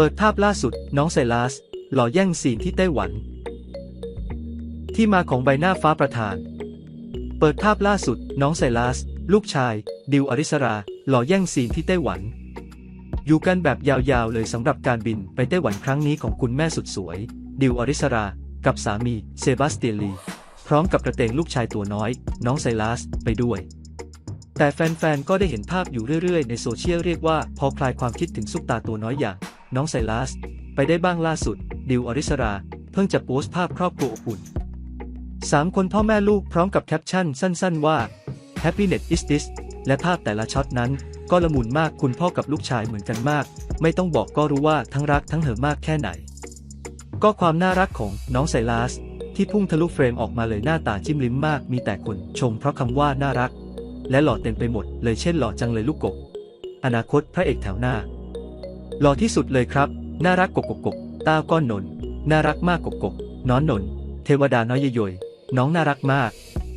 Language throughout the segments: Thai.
เปิดภาพล่าสุด น้องไซลัส หล่อแย่งซีนที่ไต้หวัน ที่มาของใบหน้าฟ้าประธาน เปิดภาพล่าสุด น้องไซลัส ลูกชาย ดิวอริสรา หล่อแย่งซีนที่ไต้หวัน อยู่กันแบบยาวๆเลยสำหรับการบินไปไต้หวันครั้งนี้ของคุณแม่สุดสวย ดิวอริสรา กับสามีเซบาสเตียนลี พร้อมกับกระเตงลูกชายตัวน้อย น้องไซลัส ไปด้วยแต่แฟนๆ ก็ได้เห็นภาพอยู่เรื่อยๆ ในโซเชียลเรียกว่า พอคลายความคิดถึงซุปตาตัวน้อยอย่าง น้องไซลัส ไปได้บ้างล่าสุด ดิวอริสรา เพิ่งจะโพสต์ภาพครอบครัวอบอุ่นสามคนพ่อแม่ลูกพร้อมกับแคปชั่นสั้นๆว่า Happiness is this และภาพแต่ละช็อตนั้น ก็ละมุนมากคุณพ่อกับลูกชายเหมือนกันมาก ไม่ต้องบอกก็รู้ว่าทั้งรักทั้งเห่อมากแค่ไหน ก็ความน่ารักของน้องไซลัสที่พุ่งทะลุเฟรมออกมาเลยหน้าตาจิ้มลิ้มมาก มีแต่คนชมเพราะคำว่าน่ารัก และหล่อเต็มไปหมดเลยเช่นหล่อจังเลยลูกกบอนาคตพระเอกแถวหน้า หล่อที่สุดเลยครับ น่ารักกกกกตาก้อนนน น่ารักมากกกกน้อนนน เทวดาน้อยยยน้องน่ารักมาก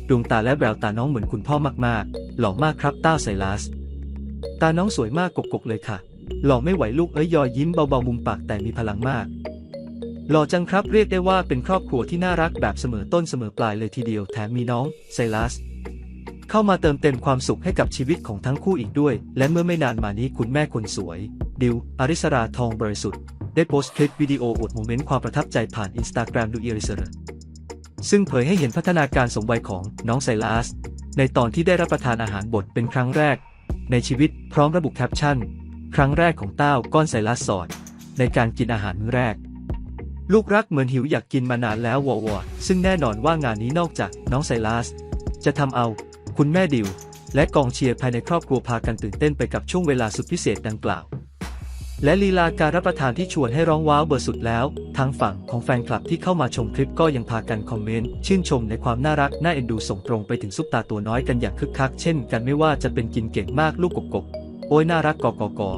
ดวงตาและแววตาน้องเหมือนคุณพ่อมากๆ หล่อมากครับต้าไซลัส ตาน้องสวยมากกกกเลยค่ะ หล่อไม่ไหวลูกเอ้ยยอยยิ้มเบาๆมุมปากแต่มีพลังมาก หล่อจังครับเรียกได้ว่าเป็นครอบครัวที่น่ารักแบบเสมอต้นเสมอปลายเลยทีเดียวแถมมีน้องไซลัส เข้ามาเติมเต็มความสุขให้กับชีวิตของทั้งคู่อีกด้วย และเมื่อไม่นานมานี้คุณแม่คนสวย ดิว อริสราทองบริสุทธิ์ ได้โพสต์คลิปวิดีโออวดโมเมนต์ความประทับใจผ่านอินสตาแกรมดูอริสราซึ่งเผยให้เห็นพัฒนาการสมวัยของน้องไซลัส ในตอนที่ได้รับประทานอาหารบดเป็นครั้งแรก ในชีวิตพร้อมระบุแคปชั่น ครั้งแรกของเต้าก้อนไซลัสสอด ในการกินอาหารมื้อแรก ลูกรักเหมือนหิวอยากกินมานานแล้ววอวอซึ่งแน่นอนว่างานนี้นอกจากน้องไซลัส จะทำเอา คุณแม่ดิว และกองเชียร์ภายในครอบครัวพากันตื่นเต้นไปกับช่วงเวลาสุดพิเศษดังกล่าว และลีลาการรับประทานที่ชวนให้ร้องว้าวเบอร์สุดแล้ว ทางฝั่งของแฟนคลับที่เข้ามาชมคลิปก็ยังพากันคอมเมนต์ ชื่นชมในความน่ารักน่าเอ็นดูส่งตรงไปถึงซุปตาตัวน้อยกันอย่างคึกคักเช่นกันไม่ว่าจะเป็นกินเก่งมากลูกกบกบโอ้ยน่ารักกอกกอ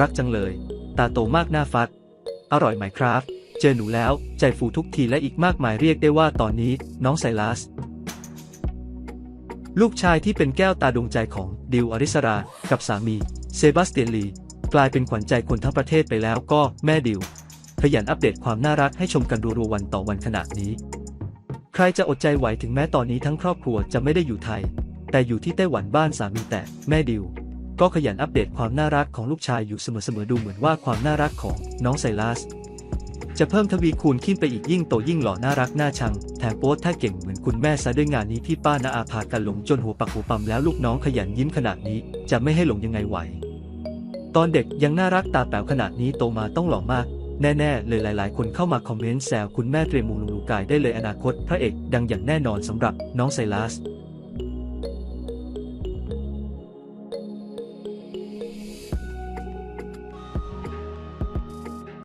รักจังเลย ตาโตมากหน้าฟัด อร่อยไหมครับ เจอหนูแล้ว ใจฟูทุกทีและอีกมากมายเรียกได้ว่าตอนนี้ น้องไซลัส ลูกชายที่เป็นแก้วตาดวงใจของดิวอริสรา กับสามี เซบาสเตียนลี กลายเป็นขวัญใจคนทั้งประเทศไปแล้วก็แม่ดิว ขยันอัปเดตความน่ารักให้ชมกันรัวๆวันต่อวันขนาดนี้ ใครจะอดใจไหวถึงแม้ตอนนี้ทั้งครอบครัวจะไม่ได้อยู่ไทย แต่อยู่ที่ไต้หวันบ้านสามีแต่แม่ดิว ก็ขยันอัปเดตความน่ารักของลูกชายอยู่เสมอๆดูเหมือนว่าความน่ารักของน้องไซลัสจะเพิ่มทวีคูณขึ้นไปอีกยิ่งโตยิ่งหล่อน่ารักน่าชัง แถมโป๊ถ้าเก่งเหมือนคุณแม่ซะด้วยงานนี้พี่ป้านาอาพากันหลงจนหัวปักหัวปั๊มแล้วลูกน้องขยันยิ้มขนาดนี้ จะไม่ให้หลงยังไงไหว ตอนเด็กยังน่ารักตาแป๋วขนาดนี้โตมาต้องหล่อมากแน่ ๆ เลยหลาย ๆ คนเข้ามาคอมเมนต์แซวคุณแม่เตรียมมุงลูกกายได้เลยอนาคต พระเอกดังอย่างแน่นอนสำหรับน้องไซลัส